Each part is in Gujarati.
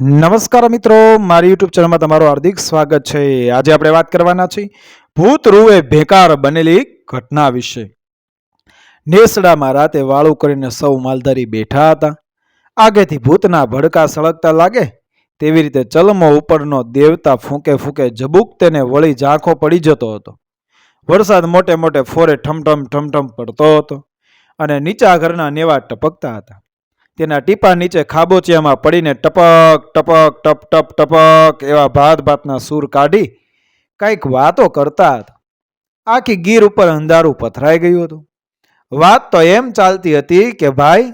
નમસ્કાર મિત્રો, મારી યુટ્યુબ ચેનલમાં તમારું હાર્દિક સ્વાગત છે. આજે આપણે વાત કરવાના છીએ ભૂત રૂએ ભેકાર બનેલી ઘટના વિશે. નેસડામાં રાતે વાળું કરીને સૌ માલધારી બેઠા હતા. આગેથી ભૂતના ભડકા સળગતા લાગે તેવી રીતે ચલમો ઉપરનો દેવતા ફૂંકે ફૂંકે જબુક તેને વળી ઝાંખો પડી જતો હતો. વરસાદ મોટે મોટે ફોરે ઠમઠમ ઠમઠમ પડતો હતો અને નીચા ઘરના નેવા ટપકતા હતા. તેના ટીપા નીચે ખાબોચિયામાં પડીને ટપક ટપક, ટપ ટપ, ટપક એવા ભાત ભાતના સૂર કાઢી કંઈક વાતો કરતા હતા. આખી ગીર ઉપર અંધારું પથરાઈ ગયું હતું. વાત તો એમ ચાલતી હતી કે ભાઈ,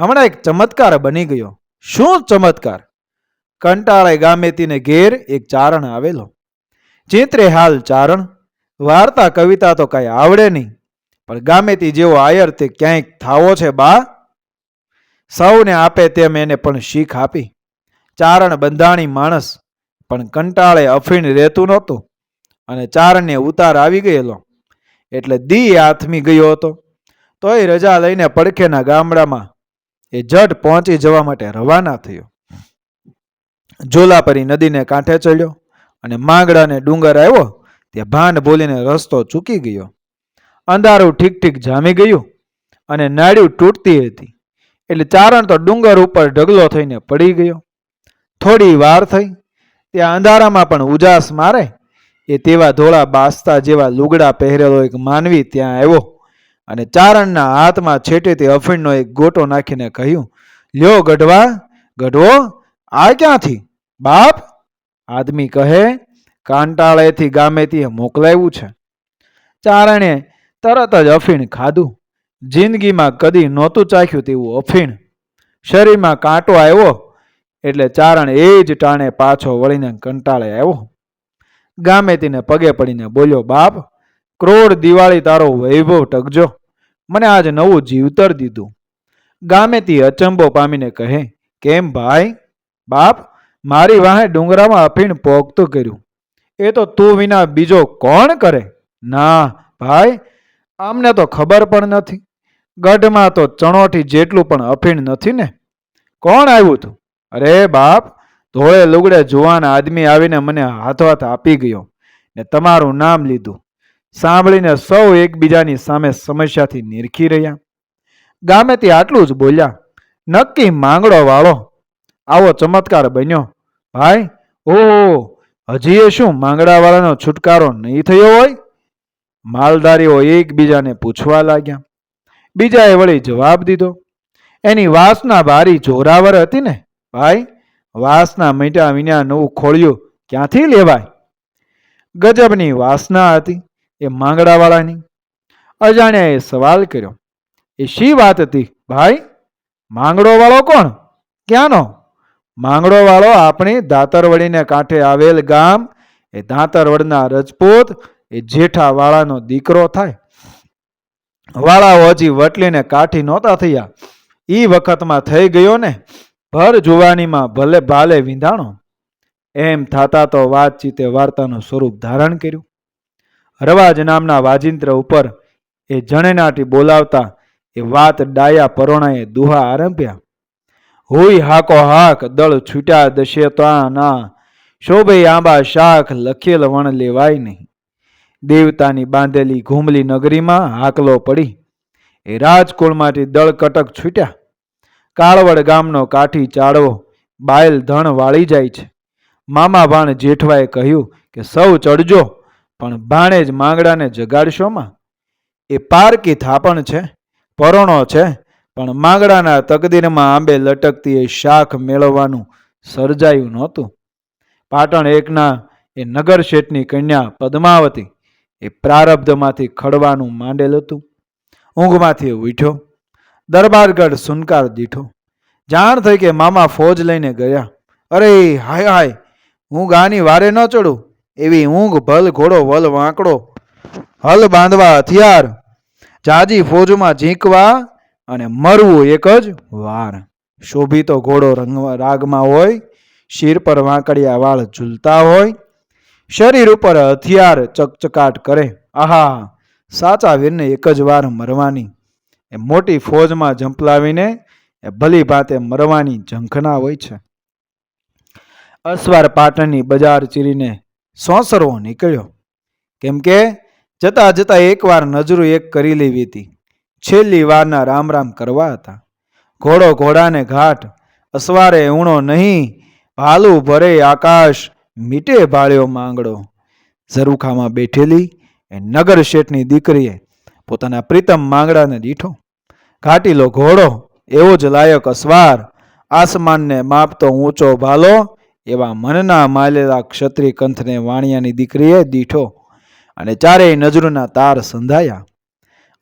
હમણાં એક ચમત્કાર બની ગયો. શું ચમત્કાર? કંટાળે ગામેતીને ઘેર એક ચારણ આવેલો. ચિત્રે હાલ ચારણ. વાર્તા, કવિતા તો કાંઈ આવડે નહીં. પણ ગામેતી જેવો આયર તે ક્યાંક થાવો છે બા? સૌને આપે તેમ એને પણ શીખ આપી. ચારણ બંધાણી માણસ, પણ કંટાળે અફીણ રહેતું નહોતું અને ચારણને ઉતાર આવી ગયેલો. એટલે દી આથમી ગયો હતો. તોય રજા લઈને પડખેના ગામડામાં એ જટ પહોંચી જવા માટે રવાના થયો. જોલાપરી નદીને કાંઠે ચડ્યો અને માંગડાને ડુંગર આવ્યો, ત્યાં ભાંડ બોલીને રસ્તો ચૂકી ગયો. અંધારું ઠીક ઠીક જામી ગયું અને નાડ્યું તૂટતી હતી. એટલે ચારણ તો ડુંગર ઉપર ઢગલો થઈને પડી ગયો. થોડી વાર થઈ, ત્યાં અંધારામાં પણ ઉજાસ મારે, એ તેવા ધોળા બાસતા જેવા લુગડા પહેરેલો એક માનવી ત્યાં આવ્યો અને ચારણના હાથમાં છેટે તે અફીણનો એક ગોટો નાખીને કહ્યું, લ્યો ગઢવા, ગઢવો, આ ક્યાંથી? બાપ? આદમી કહે, કાંટાળેથી ગામેથી મોકલાવ્યું છે. ચારણે તરત જ અફીણ ખાધું. જિંદગીમાં કદી નહોતું ચાખ્યું તેવું અફીણ. શરીરમાં કાંટો આવ્યો એટલે ચારણ એ જ ટાણે પાછો વળીને કંટાળે આવ્યો. ગામે તેને પગે પડીને બોલ્યો, બાપ, ક્રોડ દિવાળી તારો વૈભવ ટકજો. મને આજ નવું જીવતર દીધું. ગામેતી અચંબો પામીને કહે, કેમ ભાઈ? બાપ, મારી વાહે ડુંગરામાં અફીણ પોગતું કર્યું. એ તો તું વિના બીજો કોણ કરે? ના, ભાઈ, આમને તો ખબર પણ નથી. ગઢમાં તો ચણોઠી જેટલું પણ અફીણ નથી ને? કોણ આવ્યું તું? અરે બાપ, ધોળે લુગડે જુવાન આદમી આવીને મને હાથ હાથ આપી ગયો ને તમારું નામ લીધું. સાંભળીને સૌ એકબીજાની સામે સમસ્યાથી નિરખી રહ્યા. ગામેથી આટલું જ બોલ્યા, નક્કી માંગડો વાળો, આવો ચમત્કાર બન્યો. ભાઈ, ઓહો હજી એ શું માંગડાવાળાનો છુટકારો નહીં થયો હોય? માલધારીઓ એકબીજાને પૂછવા લાગ્યા. બીજાએ વળી જવાબ દીધો. એની વાસના બારી જોરાવર હતી ને, ભાઈ, વાસના મીટા વિના નવું ખોળ્યું ક્યાંથી લેવાય? ગજબની વાસના હતી એ માંગડાવાળાની. અજાણ્યાએ સવાલ કર્યો, એ શી વાત હતી, ભાઈ? માંગડોવાળો કોણ? ક્યાંનો? માંગડોવાળો આપણી દાતરવડીને કાંઠે આવેલ ગામ, એ દાંતરવડના રજપૂત, એ જેઠાવાળાનો દીકરો થાય. વાળાઓ હજી વટલીને કાઠી નહોતા થયા. એ વખતમાં થઈ ગયો ને, ભર જુવાનીમાં ભલે ભાલે વિંધાણો. એમ થાતા તો વાતચીતે વાર્તાનું સ્વરૂપ ધારણ કર્યું. રવાજ નામના વાજિંત્ર ઉપર એ જણેનાટી બોલાવતા એ વાત ડાયા પરોણાએ દુહા આરંભ્યા. હોય હાકો હાક દળ છૂટ્યા દશે ના શોભે આંબા શાખ લખેલ વણ લેવાય નહીં. દેવતાની બાંધેલી ઘૂમલી નગરીમાં હાકલો પડી. એ રાજકુળમાંથી દળ કટક છૂટ્યા. કાળવડ ગામનો કાઠી ચાળવો, બાયલ ધણ વાળી જાય છે. મામા ભાણ જેઠવાએ કહ્યું કે સૌ ચડજો, પણ ભાણે જ માંગડાને જગાડશોમાં એ પારકી થાપણ છે, પરોણો છે, પણ માંગડાના તકદીરમાં આંબે લટકતી એ શાખ મેળવવાનું સર્જાયું નહોતું. પાટણ એકના એ નગર શેઠની કન્યા પદ્માવતી એ પ્રારબ્ધમાંથી ખડવાનું માંડેલ હતું. ઊંઘમાંથી ઉઠ્યો. દરબારગઢ સુનકાર દીઠો. જાણ થઈ કે મામા ફોજ લઈને ગયા. અરે હાય હાય, હું ગાની વારે ન ચડું. એવી ઊંઘ, ભલ, ઘોડો, વલ, વાંકડો. હલ બાંધવા હથિયાર. જાજી ફોજમાં ઝીંકવા અને મરવું એક જ વાર. શોભિતો ઘોડો રંગવા રાગમાં હોય, શિર પર વાંકડિયા વાળ ઝૂલતા હોય. શરીર ઉપર હથિયાર ચકચકાટ કરે. આહા, સાચા વીરને એક જ વાર મરવાની. એ મોટી ફોજમાં ઝંપલાવીને એ ભલી ભાતે મરવાની ઝંખના હોય છે. અસવાર પાટણની બજાર ચીરીને સોંસરવો નીકળ્યો. કેમ કે જતા જતા એકવાર નજરો એક કરી લેવી હતી. છેલ્લી વારના રામ રામ કરવા હતા. ઘોડો ઘોડાને ઘાટ, અસવારે ઊણો નહીં, ભાલું ભરે આકાશ મીટે ભાળ્યો માંગડો. ઝરૂખામાં બેઠેલી એ નગર શેઠની દીકરીએ પોતાના પ્રીતમ માંગડાને દીઠો. ઘાટીલો ઘોડો, એવો જ લાયક અસવાર, આસમાનને માપતો ઊંચો ભાલો, એવા મનના માલેલા ક્ષત્રિય કંથને વાણિયાની દીકરીએ દીઠો. અને ચારેય નજરોના તાર સંધાયા.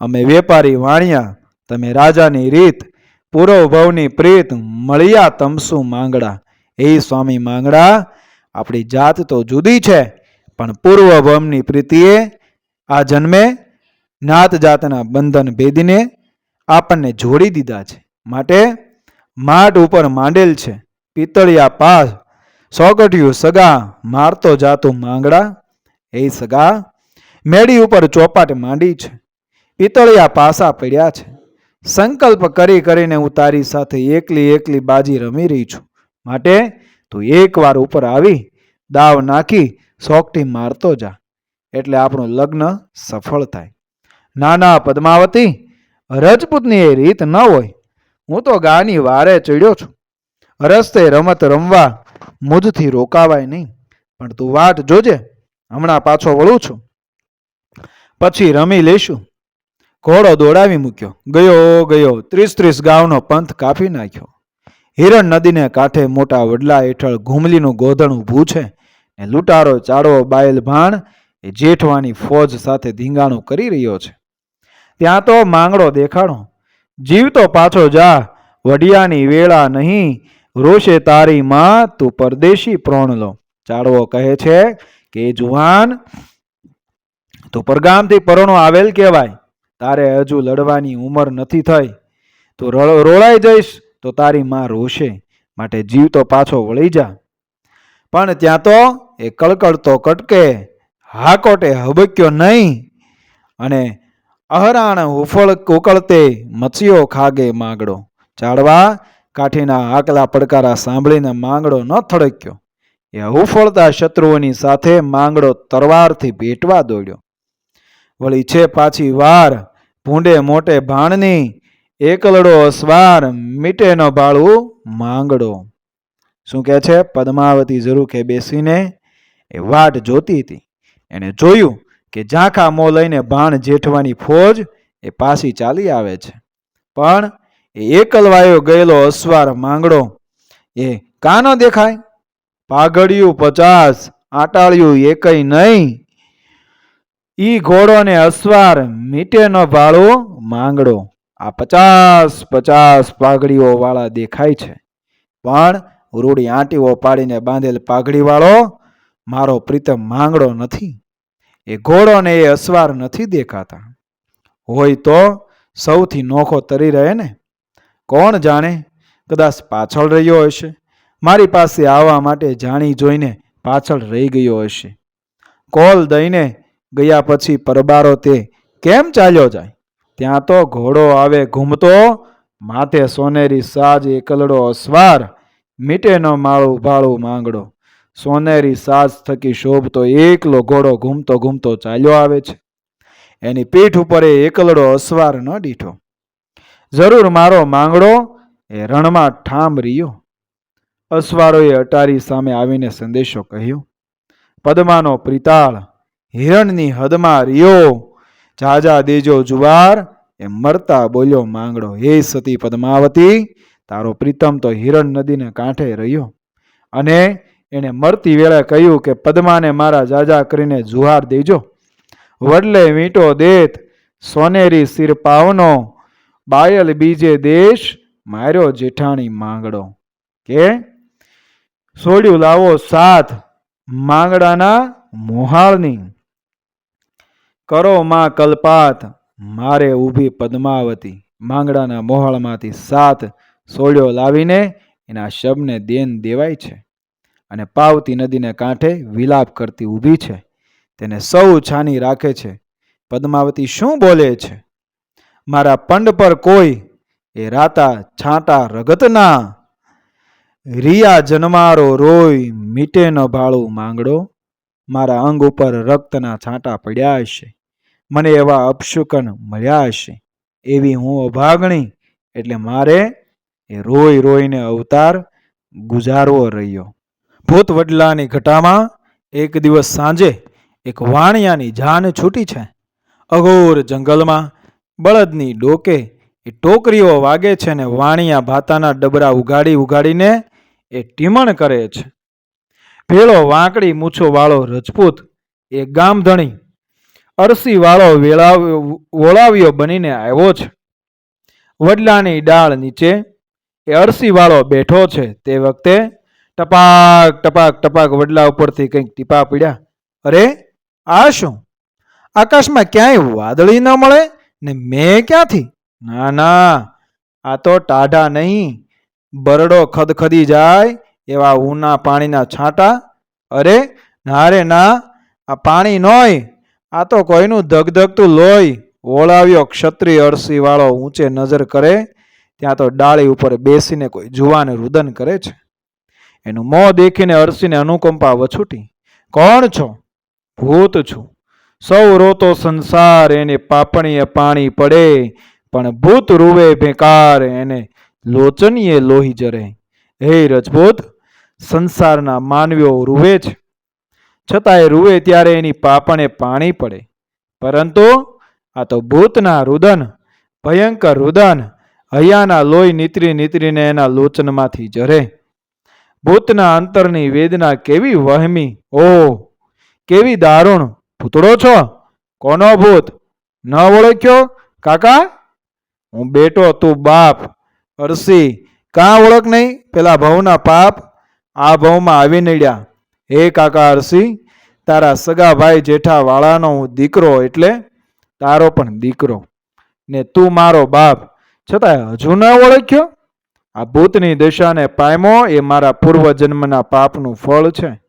અમે વેપારી વાણિયા, તમે રાજાની રીત પૂર્વભવની પ્રીત, મળ્યા તમસુ માંગડા. એ સ્વામી માંગડા આપણી જાત તો જુદી છે, પણ પૂર્વભમની પ્રીતિએ આ જન્મે નાત જાતના બંધન ભેદીને આપણને જોડી દીધા છે. માટે માટ ઉપર માંડેલ છે. પિત્તળિયા પાસ સોગઠિયું સગા મારતો જાતું માંગડા, એ સગા મેડી ઉપર ચોપાટ માંડી છે. પિત્તળિયા પાસા પડ્યા છે. સંકલ્પ કરી કરીને હું તારી સાથે એકલી એકલી બાજી રમી રહી છું. માટે તું એકવાર ઉપર આવી દાવ નાખી સોકટી મારતો જા. એટલે આપણું લગ્ન સફળ થાય. નાના પદ્માવતી, રજપૂતની એ રીત ન હોય. હું તો ગાની વારે ચડ્યો છું. રસ્તે રમત રમવા મુજથી રોકાવાય નહીં. પણ તું વાટ જોજે, હમણાં પાછો વળું છું. પછી રમી લઈશું. ઘોડો દોડાવી મૂક્યો. ગયો ગયો, ત્રીસ ત્રીસ ગાવનો પંથ કાપી નાખ્યો. હિરણ નદીને કાંઠે મોટા વડલા હેઠળ ઘૂમલીનું ગોધણ ઊભું છે ને લૂંટારો ચાડવો બાયલ ભાણ એ જેઠવાની ફોજ સાથે ધીંગાણું કરી રહ્યો છે. ત્યાં તો માંગડો દેખાડો જીવતો પાછો જા વડિયાની વેળા નહીં, રોષે તારી માં, તું પરદેશી પ્રોણ લો. ચાડવો કહે છે કે જુવાન તું પરગામથી પરણો આવેલ કહેવાય. તારે હજુ લડવાની ઉંમર નથી થઈ. તું રોળાઈ જઈશ તો તારી માં રોશે, માટે જીવ તો પાછો વળી જા. પણ ત્યાં તો એ કળકળતો કટકે, હાકોટે હબક્યો નહીં. અને અહરાણ હુફળ કોકળતે મચીઓ ખાગે માંગડો. ચાડવા કાઠીના આકલા પડકારા સાંભળીને માંગડો ન થડક્યો. એ હુફળતા શત્રુઓની સાથે માંગડો તરવારથી ભેટવા દોડ્યો. વળી છે પાછી વાર, ભૂંડે મોટે ભાણની એકલડો અસવાર મીટે ન ભાળવું માંગડો. શું કહે છે? પદ્માવતી ઝરૂખે બેસીને એ વાટ જોતી હતી. એણે જોયું કે ઝાંખા મો લઈને ભાણ જેઠવાની ફોજ એ પાછી ચાલી આવે છે. પણ એ એકલવાયો ગયેલો અસવાર માંગડો એ કાનો દેખાય? પાઘડિયું પચાસ, આટાળ્યું એકય નહીં. ઈ ઘોડો ને અસવાર મીટે ન ભાળો માંગડો. આ પચાસ પચાસ પાઘડીઓ વાળા દેખાય છે. પણ રૂડી આંટીઓ પાડીને બાંધેલ પાઘડીવાળો મારો પ્રીતમ માંગડો નથી. એ ઘોડો ને એ અસવાર નથી દેખાતા. હોય તો સૌથી નોખો તરી રહે ને? કોણ જાણે? કદાચ પાછળ રહ્યો હશે. મારી પાસે આવવા માટે જાણી જોઈને પાછળ રહી ગયો હશે. કોલ દઈને ગયા પછી પરબારો તે કેમ ચાલ્યો જાય? ત્યાં તો ઘોડો આવે ઘૂમતો, માથે સોનેરી સાજ એકલડો અસવાર મીટેનો માળું ભાળું માંગડો. સોનેરી સાજ થકી શોભતો એકલો ઘોડો ઘૂમતો ઘૂમતો ચાલ્યો આવે છે. એની પીઠ ઉપર એ એકલડો અસવાર ન દીઠો. જરૂર મારો માંગડો, એ રણમાં ઠામ રહ્યો. અસવારોએ અટારી સામે આવીને સંદેશો કહ્યો. પદ્માનો પ્રિતાળ હિરણની હદમાં રહ્યો. જાજા દેજો જુવાર. એ મરતા બોલ્યો માંગડો, હે સતી પદ્માવતી, તારો પ્રીતમ તો હિરણ નદીને કાંઠે રહ્યો. અને એણે મરતી વેળા કહ્યું કે, પદ્માને મારા જાજા કરીને જુહાર દેજો. વડલે વીંટો દેત, સોનેરી સિર પાવનો, બાયલ બીજે દેશ માર્યો જેઠાણી માંગડો. કે? સોડ્યું લાવો સાથ માંગડાના મોહાળની. કરો માં કલ્પાત. મારે ઊભી પદ્માવતી માંગડાના મોહાળમાંથી સાત સોળ્યો લાવીને એના શબને દેન દેવાય છે અને પાવતી નદીને કાંઠે વિલાપ કરતી ઊભી છે. તેને સૌ છાની રાખે છે. પદ્માવતી શું બોલે છે? મારા પંડ પર કોઈ એ રાતા છાંટા રગતના રિયા જન્મારો રોય મીટે ન ભાળું માંગડો. મારા અંગ ઉપર રક્તના છાંટા પડ્યા હશે. મને એવા અપશુકન મળ્યા હશે. એવી હું અભાગણી, એટલે મારે એ રોઈ રોઈને અવતાર ગુજારવો રહ્યો. ભૂત વડલાની ઘટામાં એક દિવસ સાંજે એક વાણિયાની જાન છૂટી છે. અઘોર જંગલમાં બળદની ડોકે એ ટોકરીઓ વાગે છે ને વાણિયા ભાતાના ડબરા ઉગાડી ઉગાડીને એ ટીમણ કરે છે. ભેળો વાંકડી મૂછો વાળો રજપૂત એ ગામધણી અરસી વાળો વેળાવ્યો વોળાવ્યો બનીને આવ્યો છે. વડલાની ડાળ નીચે, એ અરસી વાળો બેઠો છે. તે વખતે ટપાક ટપાક ટપાક વડલા ઉપરથી કંઈક ટીપા પીડ્યા. અરે, આ શું? આકાશમાં ક્યાંય વાદળી ન મળે? ને મેં ક્યાંથી? ના ના, આ તો ટાઢા નહીં. બરડો ખદખદી જાય એવા ઊના પાણીના છાંટા. અરે, ના રે, ના, આ પાણી નોય. આ તો કોઈનું ધગધગતું લોહી ઓળાવ્યો ક્ષત્રિય અરસી વાળો ઊંચે નજર કરે, ત્યાં તો ડાળી ઉપર બેસીને કોઈ જુવાન રુદન કરે છે. એનું મોં દેખીને અરસીને અનુકંપા વછૂટી, કોણ છો? ભૂત છું. સૌ રોતો સંસાર, એને પાપણીએ પાણી પડે, પણ ભૂત રૂવે ભેકાર, એને લોચનીએ લોહી જરે. હે રજપૂત, સંસારના માનવીઓ રૂવે છે. છતાંય રૂવે ત્યારે એની પાપણે પાણી પડે. પરંતુ આ તો ભૂતના રુદન, ભયંકર રુદન, હૈયાના લોહી નીતરી નીતરીને એના લોચનમાંથી જરે. ભૂતના અંતરની વેદના કેવી વહેમી? ઓ કેવી દારૂણ! ભૂતડો છો? કોનો ભૂત? ન ઓળખ્યો? કાકા? હું બેટો, તું બાપ, અરસી. કાં ઓળખ નહીં? પેલા ભવના પાપ આ ભવમાં આવી નડ્યા. હે કાકા અરસી, તારા સગા ભાઈ જેઠા વાળાનો હું દીકરો એટલે તારો પણ દીકરો. ને તું મારો બાપ. છતાં હજુ ન ઓળખ્યો? આ ભૂતની દશાને પામ્યો એ મારા પૂર્વ જન્મના પાપનું ફળ છે.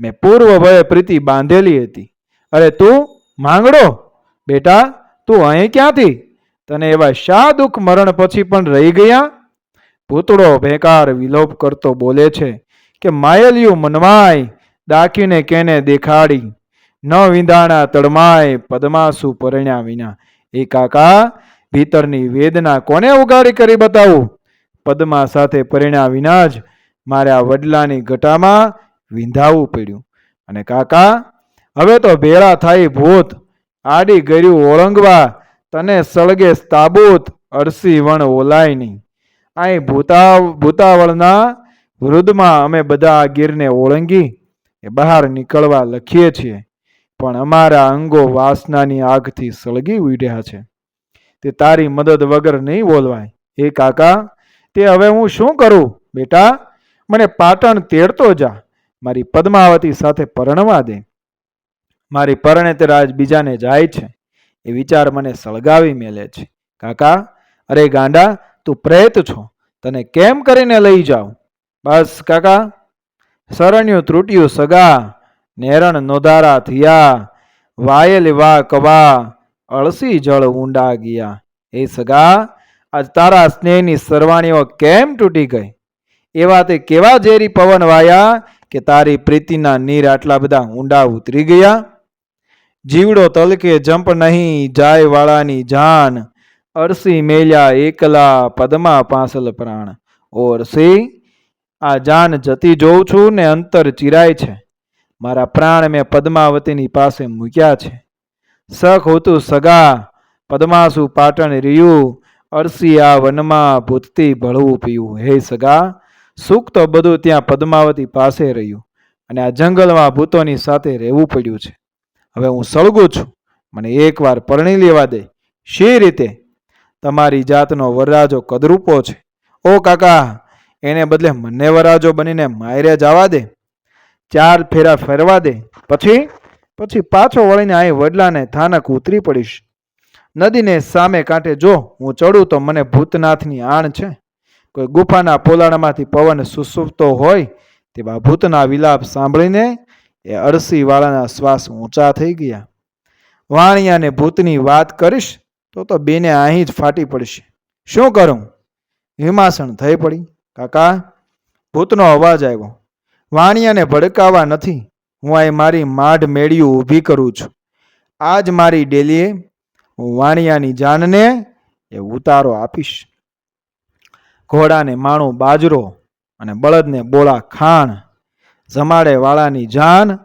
મેં પૂર્વ ભયે પ્રીતિ બાંધેલી હતી. અરે તું માંગડો? બેટા, તું અહીં ક્યાંથી? તને એવા શા દુઃખ મરણ પછી પણ રહી ગયા? ભૂતડો ભેકાર વિલોપ કરતો બોલે છે. કે માયલિયું મનવાય દાખીને કેને દેખાડી? ન વિંધાણા તડમાય, પદ્માસુ પરણ્યા વિના. એ કાકા, ભીતરની વેદના કોને ઉગાડી કરી બતાવું? પદ્મા સાથે પરિણ્યા વિના જ મારે આ વડલાની ઘટામાં વિંધાવું પડ્યું. અને કાકા, હવે તો ભેળા થાય ભૂત, આડી ગર્યું ઓળંગવા, તને સળગે સ્તાબૂત અરસી વણ ઓલાય નહીં અહીં ભૂતા, ભૂતાવળના વૃદ્ધમાં અમે બધા આ ગીરને ઓળંગી એ બહાર નીકળવા લખીએ છીએ. પણ અમારા અંગો વાસનાની આગથી સળગી ઉડ્યા છે. તે તારી મદદ વગર નહીં બોલવાય. એ કાકા, તે હવે હું શું કરું? બેટા, મને પાટણ તેડતો જા. મારી પદ્માવતી સાથે પરણવા દે. મારી પરણે તે રાજ બીજાને જાય છે. એ વિચાર મને સળગાવી મેલે છે. કાકા, અરે ગાંડા, તું પ્રેત છો. તને કેમ કરીને લઈ જાઉં? બસ કાકા, શરણ્યું ત્રુટ્યું સગા, નેરણ નોધારા થયા, વાયેલ વા કવા, અળસી જળ ઊંડા ગયા. એ સગા, આજ તારા સ્નેહની સરવાણીઓ કેમ તૂટી ગઈ? એવા તે કેવા ઝેરી પવન વાયા કે તારી પ્રીતિના નીર આટલા બધા ઊંડા ઉતરી ગયા? જીવડો તલકે જંપ નહીં જાય વાળાની જાન અરસી મેલ્યા એકલા પદમા પાંસલ પ્રાણ. ઓરસી આ જાન જતી જોઉં છું ને અંતર ચિરાય છે. મારા પ્રાણ મેં પદ્માવતીની પાસે મૂક્યા છે. સખ હોતું સગા, પદ્માસુ પાટણ રિયું, અરસી આ વનમાં ભૂતથી ભળવું પીવું. હે સગા, સુખ તો બધું ત્યાં પદ્માવતી પાસે રહ્યું અને આ જંગલમાં ભૂતોની સાથે રહેવું પડ્યું છે. હવે હું સળગું છું. મને એકવાર પરણી લેવા દે. શી રીતે? તમારી જાતનો વરરાજો કદરૂપો છે. ઓ કાકા એને બદલે મને વરાજો બનીને માયરે જવા દે. ચાર ફેરા ફેરવા દે. પછી પછી પાછો વળીને અહીં વડલાને થાનક ઉતરી પડીશ. નદીને સામે કાંઠે જો, હું ચડું તો મને ભૂતનાથની આણ છે. કોઈ ગુફાના પોલાણમાંથી પવન સુસુપતો હોય, તેવા ભૂતના વિલાપ સાંભળીને એ અરસી વાળાના શ્વાસ ઊંચા થઈ ગયા. વાણિયાને ભૂતની વાત કરીશ, તો તો બેને અહીં જ ફાટી પડશે. શું કરું? હિમાસણ થઈ પડી. કાકા, ભૂતનો અવાજ આવ્યો. વાણિયાને ભડકાવા નથી. હું અહીં મારી માઢ મેળ્યું ઊભી કરું છું. આજ મારી ડેલીએ હું વાણિયાની જાનને એ ઉતારો આપીશ. ઘોડાને માણું બાજરો અને બળદને બોળા ખાણ. જમાડે વાળાની જાન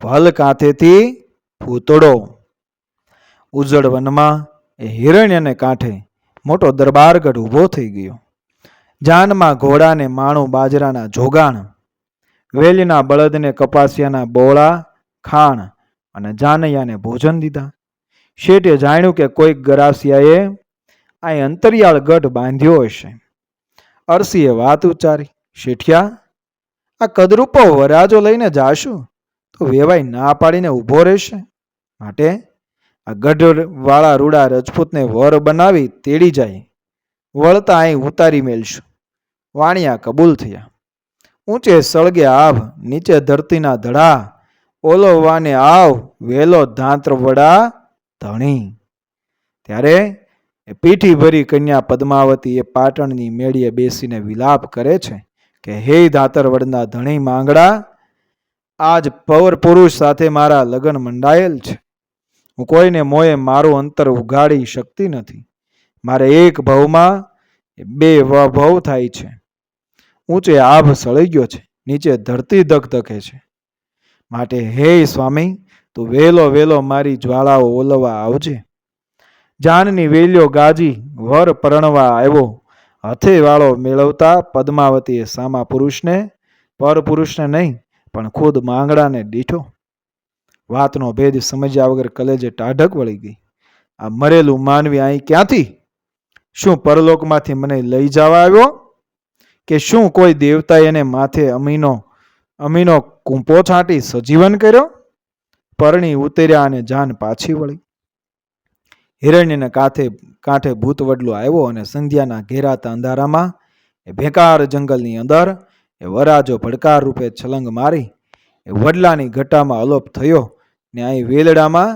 ભલ કાંથેથી ભૂતડો ઉજળ વનમાં એ હિરણ્યને કાંઠે મોટો દરબારગઢ ઊભો થઈ ગયો. જાનમાં ઘોડાને માણું બાજરાના જોગાણ, વેલીના બળદને કપાસિયાના બોળા, ખાણ અને જાનૈયાને ભોજન દીધા. શેઠે જાણ્યું કે કોઈક ગરાસિયાએ અહીં અંતરિયાળ ગઢ બાંધ્યો હશે. અરસીએ વાત ઉચ્ચારી, શેઠિયા, આ કદરૂપો વરાજો લઈને જાશું? તો વેવાઈ ના પાડીને ઊભો રહેશે. માટે આ ગઢવાળા રૂડા રજપૂતને વર બનાવી તેડી જાય. વળતા અહીં ઉતારી મેલશું. વાણિયા કબૂલ થયા. ઊંચે સળગે આવ નીચે ધરતીના ધડા, ઓલો વાને આવ, વેલો ધાંત્ર વડા ધણી. ત્યારે એ પીઠી ભરી કન્યા પદ્માવતી એ પાટણની મેળીએ બેસીને વિલાપ કરે છે કે, હે ધાતરવડના ધણી માંગડા, આજ પવર પુરુષ સાથે મારા લગ્ન મંડાયેલ છે. હું કોઈને મોએ મારું અંતર ઉગાડી શકતી નથી. મારે એક ભવમાં બે ભવ થાય છે. ઊંચે આભ સળી ગયો છે, નીચે ધરતી ધકધકે છે. માટે, હે સ્વામી, તું વેલો વેલો મારી જ્વાળાઓ ઓલવા આવજે. જાનની વેલ્યો ગાજી, વર પરણવા આવ્યો. હથે વાળો મેળવતા પદ્માવતીએ સામા પુરુષને, પર પુરુષને નહીં, પણ ખુદ માંગડાને દીઠો. વાતનો ભેદ સમજ્યા વગર કલેજે ટાઢક વળી ગઈ. આ મરેલું માનવી અહીં ક્યાંથી? શું પરલોકમાંથી મને લઈ જવા આવ્યો? કે શું કોઈ દેવતાએ એને માથે અમીનો અમીનો કૂંપો છાંટી સજીવન કર્યો? પરણી ઉતર્યા અને જાન પાછી વળી. હિરણ્યને કાંઠે કાંઠે ભૂત વડલો આવ્યો અને સંધ્યાના ઘેરાતા અંધારામાં એ ભેકાર જંગલની અંદર એ વરાજો ભડકાર રૂપે છલંગ મારી, એ વડલાની ઘટામાં અલોપ થયો ને અહીં વેલડામાં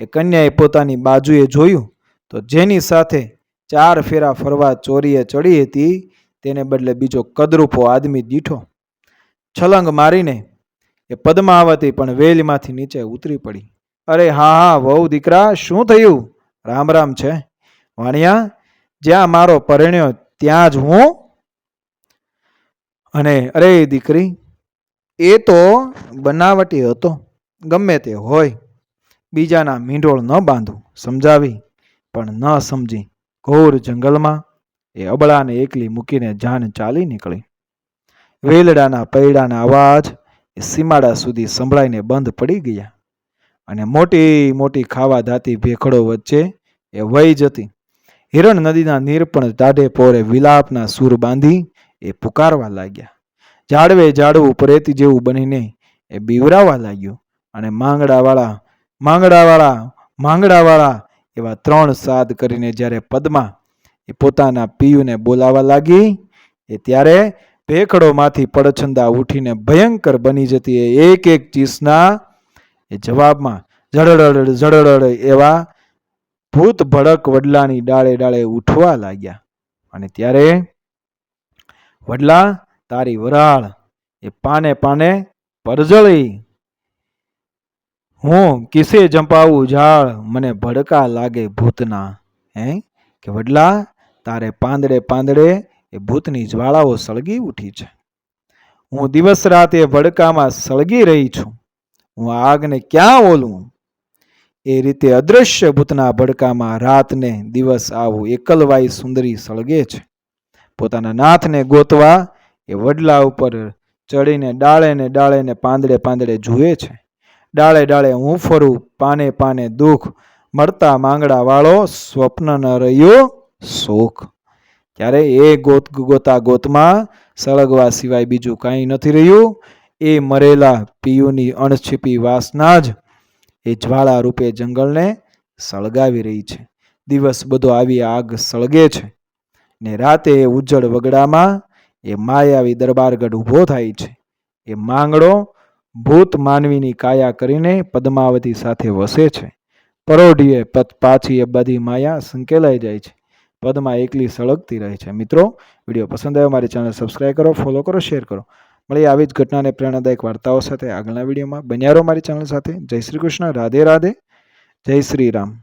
એ કન્યાએ પોતાની બાજુએ જોયું તો જેની સાથે ચાર ફેરા ફરવા ચોરીએ ચડી હતી તેને બદલે બીજો કદરૂપો આદમી દીઠો છલંગ મારીને એ પદ્માવતી પણ વેલમાંથી નીચે ઉતરી પડી. અરે હા હા, વહુ દીકરા, શું થયું? રામ રામ છે. વાણિયા, જ્યાં મારો પરણ્યો ત્યાં જ હું? અને અરે દીકરી, એ તો બનાવટી હતો, ગમે તે હોય, બીજાના મીંઢોળ ન બાંધું, સમજાવી, પણ ન સમજી, ઘોર જંગલમાં એ અબળાને એકલી મૂકીને જાન ચાલી નીકળી. વેલડાના પૈડાના અવાજ એ સીમાડા સુધી સંભળાઈને બંધ પડી ગયા અને મોટી મોટી ખાવા ધાતી ભેખડો વચ્ચે એ વહી જતી. હિરણ નદીના નીર પણ દાઢે પોરે વિલાપના સૂર બાંધી એ પુકારવા લાગ્યા. ઝાડવે ઝાડવું પ્રેત જેવું બનીને એ બીવરાવા લાગ્યું અને માંગડાવાળા માંગડાવાળા માંગડાવાળા એવા ત્રણ સાદ કરીને જ્યારે પદ્મા એ પોતાના પિયુને બોલાવા લાગી. એ ત્યારે ભેખડોમાંથી પડછંદા ઉઠીને ભયંકર બની જતી એ એક એક ચીસના એ જવાબમાં જડડડ જડડડ એવા ભૂત ભડક વડલાની ડાળે ડાળે ઉઠવા લાગ્યા. અને ત્યારે વડલા તારી વરાળ એ પાને પાને પરજળી. હું કિસે જંપાવું ઝાડ, મને ભડકા લાગે ભૂતના. હે? કે વડલા તારે પાંદડે પાંદડે એ ભૂતની જ્વાળાઓ સળગી ઉઠી છે. હું દિવસ રાત એ ભડકામાં સળગી રહી છું. હું આગને ક્યાં ઓલું? એ રીતે અદૃશ્ય ભૂતના ભડકામાં રાતને દિવસ આવું એકલવાય સુંદરી સળગે છે. પોતાના નાથને ગોતવા એ વડલા ઉપર ચડીને ડાળે ને ડાળે ને પાંદડે પાંદડે જુએ છે. ડાળે ડાળે હું ફરું, પાને પાને દુઃખ મળતા માંગડા વાળો સ્વપ્ન ન રહ્યો સુખ ત્યારે એ ગોત ગોતા ગોતમાં સળગવા સિવાય બીજું કાંઈ નથી રહ્યું. એ મરેલા પિયુની અણછીપી વાસના જ એ જ્વાળા રૂપે જંગલને સળગાવી રહી છે. દિવસ બધો આવી આગ સળગે છે ને રાતે એ ઉજ્જડ વગડામાં એ માયાવી દરબારગઢ ઊભો થાય છે. એ માંગડો ભૂત માનવીની કાયા કરીને પદ્માવતી સાથે વસે છે. પરોઢીએ પત પાછી એ બધી માયા સંકેલાઈ જાય છે. પદમાં એકલી સળગતી રહે છે. મિત્રો, વીડિયો પસંદ આવ્યો મારી ચેનલ સબસ્ક્રાઈબ કરો ફોલો કરો શેર કરો. મળી આવી જ ઘટના અને પ્રેરણાદાયક વાર્તાઓ સાથે આગળના વિડીયોમાં. બન્યારો મારી ચેનલ સાથે. જય શ્રી કૃષ્ણ. રાધે રાધે. જય શ્રી રામ.